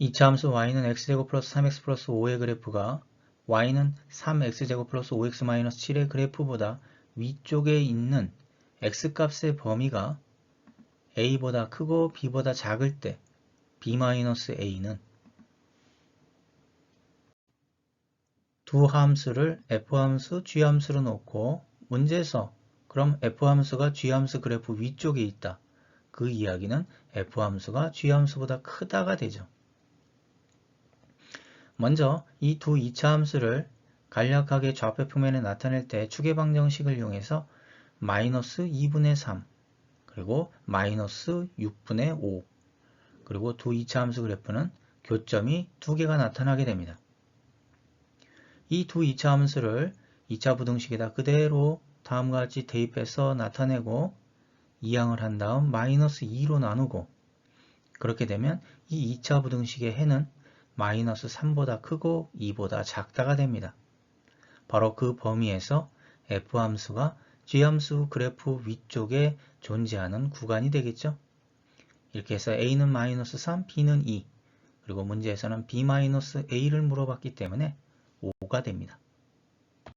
이차 함수 y는 x제곱 플러스 3x 플러스 5의 그래프가 y는 3x제곱 플러스 5x 마이너스 7의 그래프보다 위쪽에 있는 x값의 범위가 a보다 크고 b보다 작을 때 b-a는 두 함수를 f함수, g함수로 놓고 문제에서 그럼 f함수가 g함수 그래프 위쪽에 있다. 그 이야기는 f함수가 g함수보다 크다가 되죠. 먼저 이 두 2차 함수를 간략하게 좌표 표면에 나타낼 때 추계방정식을 이용해서 마이너스 2분의 3 그리고 마이너스 6분의 5 그리고 두 2차 함수 그래프는 교점이 두 개가 나타나게 됩니다. 이 두 2차 함수를 2차 부등식에다 그대로 다음과 같이 대입해서 나타내고 이항을 한 다음 마이너스 2로 나누고 그렇게 되면 이 2차 부등식의 해는 마이너스 3보다 크고 2보다 작다가 됩니다. 바로 그 범위에서 f함수가 g함수 그래프 위쪽에 존재하는 구간이 되겠죠. 이렇게 해서 a는 마이너스 3, b는 2 그리고 문제에서는 b-a를 물어봤기 때문에 5가 됩니다.